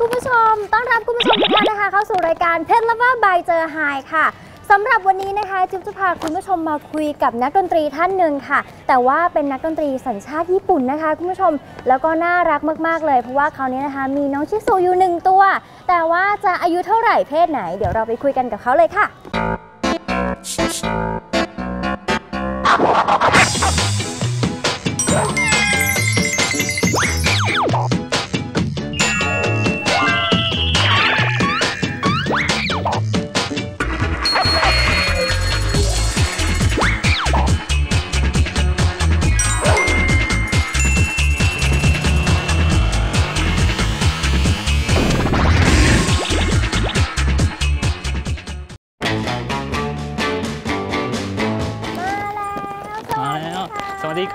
คุณผู้ชม ต้อนรับคุณผู้ชมทุกท่านนะคะ เข้าสู่รายการเพชรละว่าบายเจอไฮค่ะสำหรับวันนี้นะคะจิ๊บจะพาคุณผู้ชมมาคุยกับนักดนตรีท่านหนึ่งค่ะ แต่ว่าเป็นนักดนตรีสัญชาติญี่ปุ่นนะคะ คุณผู้ชมแล้วก็น่ารักมากๆเลย เพราะว่าเขาเนี้นะคะ มีน้องชิสุอยู่หนึ่งตัว แต่ว่าจะอายุเท่าไหร่เพศไหน เดี๋ยวเราไปคุยกันกับเขาเลยค่ะ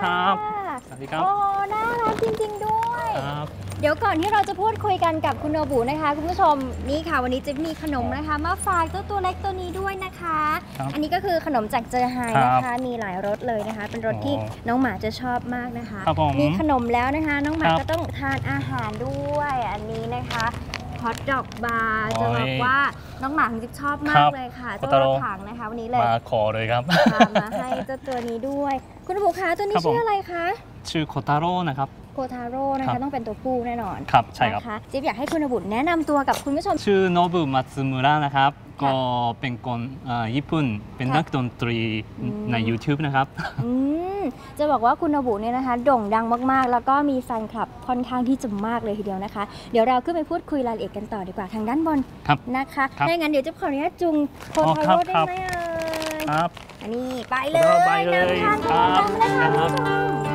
ครับค่ะสวัสดีครับ โอ้ น่ารักจริง ๆ ด้วย ครับ เดี๋ยวก่อนที่เราจะพูดคุยกันกับคุณโนบุนะคะ คุณผู้ชมนี่ค่ะวันนี้จะมีขนมนะคะ มาฝากเจ้าตัวเล็กตัวนี้ด้วยนะคะ ครับอันนี้ก็คือขนมจากเจอไฮครับนะคะมีหลายรสเลยนะคะ เป็นรสที่โอ้น้องหมาจะชอบมากนะคะ ครับผมมีขนมแล้วนะคะ น้องหมาครับก็ต้องทานอาหารด้วยอันนี้นะคะฮ อทดอกบาร์โอ้ยจะบอกว่าน้องหมาของจิ๊บชอบมาคกรับเลยค่ะโคเจ้าตาโร่รถถังนะคะ วันนี้เลยมาขอเลยครับพามาให้เจ้าตัวนี้ด้วย คุณโนบุคะตัวนี้ครับผมชื่ออะไรคะชื่อโคตาโร่นะครับ โคทาโร่นะครัคะบ ต้องเป็นตัวผู้แน่นอนครับใช่ครับ นะคะจิ๊บอยากให้คุณบุตรแนะนำตัวกับคุณผู้ชม ชื่อโนบุมัตสึมุระนะครับค่ะก็เป็นคนเอ่อญี่ปุ่น เป็นค่ะนักดนตรีอืม ใน YouTube นะครับ อืมจะบอกว่าคุณบุเนี่ยนะคะ โด่งดังมากๆ แล้วก็มีแฟนคลับค่อนข้างที่จะมากเลยทีเดียวนะคะ เดี๋ยวเราขึ้นไปพูดคุยรายละเอียดกันต่อดีกว่าทางด้านบนครับนะคะครับถ้าอย่างนั้นเดี๋ยวจะขออนุญาตจุงโคอ๋อทาครับโร่ได้ครับ ไหมเอ่ย ครับ อันนี้ไปเลยโคทาโร่ไปเลยนำทางครัเข้าบมาเลยค่ะครัคุณบผู้ชม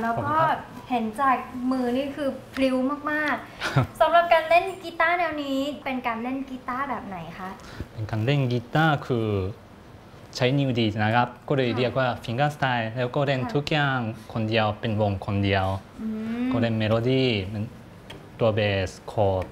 แล้วขอบคุก็ณครับเห็นจากมือนี่คือพลิ้วมากๆสำหรับการเล่นกีตาร์แนวนี้เป็นการเล่นกีตาร์แบบไหนคะเป็นการเล่นกีตาร์คือใช้นิ้วดีดนะครับ ก็เลยเรียกว่า finger style แล้วก็เล่นค่ะทุกอย่างคนเดียวเป็นวงคนเดียวอืมก็เล่นเมโลดี้มันตัวเบสคอร์ด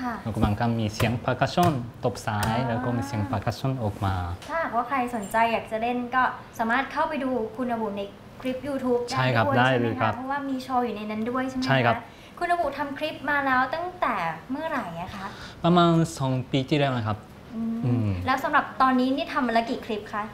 ค่ะแล้วก็บางครั้งมีเสียงพาร์คัชชันตบซ้ายอ่าแล้วก็มีเสียงพาร์คัชชันออกมา ถ้าหากว่าใครสนใจอยากจะเล่นก็สามารถเข้าไปดูคุณอบุในค ลิป YouTube ใช่ครับด้วยได้ใช่ไหเลมยครัคะบเพราะว่ามีโชว์อยู่ในนั้นด้วยใช่ไหมใช่ครับะคุณอบุทำคลิปมาแล้วตั้งแต่เมื่อไหร่อะคะประมาณสองปีที่แล้วนะครับอืมอืมแล้วสำหรับตอนนี้นี่ทำมาแล้วกี่คลิปคะ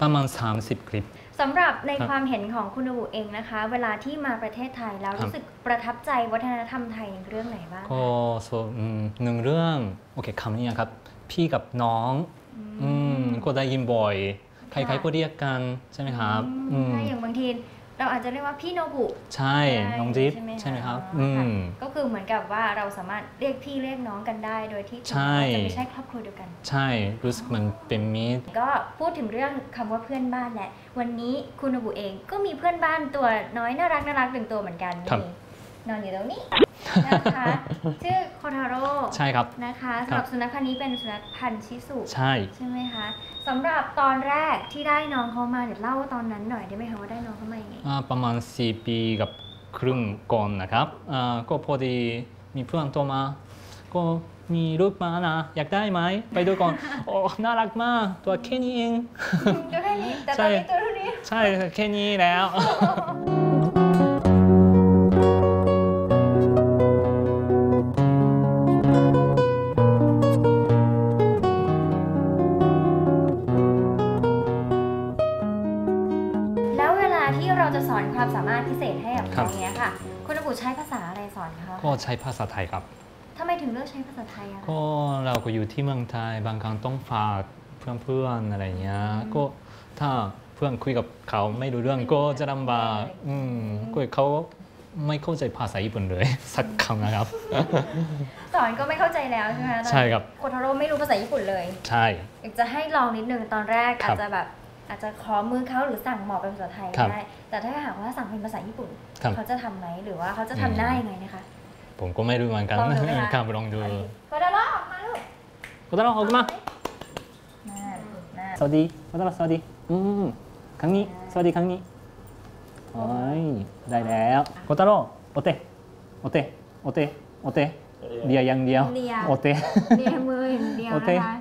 ประมาณ 30 คลิปสำหรับในครับความเห็นของคุณอบุเองนะคะ เวลาที่มาประเทศไทยแล้วครับรู้สึกประทับใจวัฒนธรรมไทยในเรื่องไหนบ้างก็ส่วนอืมหนึ่งเรื่องโอเคคำนี้นะครับ พี่กับน้องอืมก็ได้ยินบ่อย ใครๆก็เรียกกันใช่ไหมครับอือืมมใช่อย่างบางทีเราอาจจะเรียกว่าพี่โนบุ ใช่น้องจิ๊บใช่ไหมะใช่ไหมครับอ๋ออืค่ะมก็คือเหมือนกับว่าเราสามารถเรียกพี่เรียกน้องกันได้โดยที่ใช่จะไม่ใช่ครอบครัวเดียวกัน ใช่ รู้สึกมันเป็นมิตร ก็พูดถึงเรื่องคำว่าเพื่อนบ้านแหละ วันนี้คุณโนบุเองก็มีเพื่อนบ้านตัวน้อยน่ารักน่ารักหนึ่งตัวเหมือนกันครับ นี่นอนอยู่ตรงนี้นะคะ ชื่อโคทาโร่ใช่ครับนะคะสำหรับสุนัขพันธุ์นี้เป็นสุนัขพันธุ์ชิสุใช่ใช่ไหมคะสำหรับตอนแรกที่ได้น้องเขามาเดี๋ยวเล่าตอนนั้นหน่อยได้ไหมคะว่าได้น้องเขามายังไงอ่าประมาณ 4 ปีกับครึ่งก่อนนะครับอ่าก็พอดีมีเพื่อนโทรมา ก็มีลูกมานะอยากได้ไหมไปดูก่อนโอ้น่ารักมากตัวแค่นี้เองตัวเท่านี้แต่ตใช่อนนี้ตัวเท่านี้ใช่แค่นี้แล้วแล้ว เวลาที่เราจะสอนความสามารถพิเศษให้กับครัเขาบเนี้ยค่ะ คุณอบุใช้ภาษาอะไรสอนคะก็ใช้ภาษาไทยครับทำไมถึงเลือกใช้ภาษาไทยอะคะก็เราก็อยู่ที่เมืองไทยบางครั้งต้องฝากเพื่อนๆอะไรเงี้ยก็ถ้าเพื่อนคุยกับเขาไม่รู้เรื่องก็จะลำบากอืมก็เขาไม่เข้าใจภาษาญี่ปุ่นเลยสักคำนะครับ สอนก็ไม่เข้าใจแล้วใช่ไหมคะใช่ครับโคทาโร่ไม่รู้ภาษาญี่ปุ่นเลย ใช่อยากจะให้ลองนิดนึงตอนแรกครัอาบจจะแบบ อาจจะขอมือเขาหรือสั่งหมอบเป็นภาษาไทยครับได้ แต่ถ้าหากว่าสั่งเป็นภาษาญี่ปุ่นครับเขาจะทำไหมหรือว่าเขาจะทำหน้ายังไงนะคะ ผมก็ไม่รู้เหมือนกันลองดูไหมคะครับลองดูโคทาโร่ออกมาลูกโคตาโร่ออกมานั่นนั่นสวัสดีโคตาโร่สวัสดี อืมครั้งนี้ สวัสดีครั้งนี้โอ้ยได้แล้วโคตาโร่โอเตโอเตโอเตโอเตเดียวอย่างเดียวเดียวโอเตเดียวมืออย่างเดียวโอนะเคคะ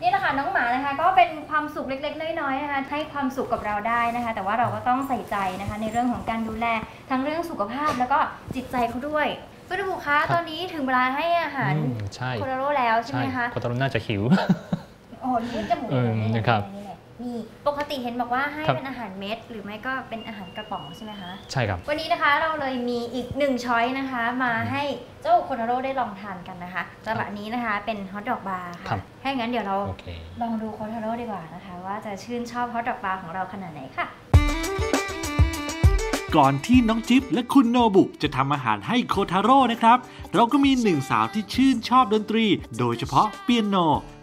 นี่แหละค่ะน้องหมานะคะก็เป็นความสุขเล็ก ๆ น้อยๆนะคะให้ความสุขกับเราได้นะคะ แต่ว่าเราก็ต้องใส่ใจนะคะ ในเรื่องของการดูแลทั้งเรื่องสุขภาพแล้วก็จิตใจเขาด้วยฟุตบุคะตอนนี้ถึงเวลาให้อาหารอืมใช่โคโรโร่แล้วใช่ไหมคะโคตาโร่น่าจะหิว โอ้โหนี่จมูกเออนี่นะครับนี่ นี่ปกติเห็นบอกว่าให้ครับเป็นอาหารเม็ด หรือไม่ก็เป็นอาหารกระป๋องใช่ไหมคะใช่ครับ วันนี้นะคะเราเลยมีอีกหนึ่งช้อยนะคะ มาให้เจ้าโคโนโร่ได้ลองทานกันนะคะสำหรับอันนี้นะคะเป็นฮอทดอกบาร์ครัค่ะบถ้าอย่างนั้นเดี๋ยวเราโอเคลองดูโคโนโร่ดีกว่านะคะ ว่าจะชื่นชอบฮอทดอกบาร์ของเราขนาดไหนค่ะ ก่อนที่น้องจิ๊บและคุณโนบุจะทำอาหารให้โคทาโร่นะครับ เราก็มีหนึ่งสาวที่ชื่นชอบดนตรี โดยเฉพาะเปียโน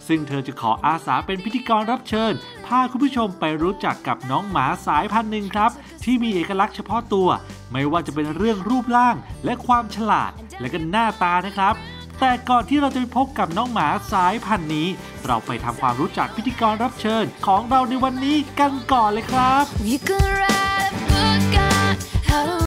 ซึ่งเธอจะขออาสาเป็นพิธีกรรับเชิญ พาคุณผู้ชมไปรู้จักกับน้องหมาสายพันธุ์หนึ่งครับ ที่มีเอกลักษณ์เฉพาะตัว ไม่ว่าจะเป็นเรื่องรูปร่างและความฉลาด และก็หน้าตานะครับแต่ก่อนที่เราจะไปพบกับน้องหมาสายพันธุ์นี้ เราไปทำความรู้จักพิธีกรรับเชิญของเราในวันนี้กันก่อนเลยครับ You're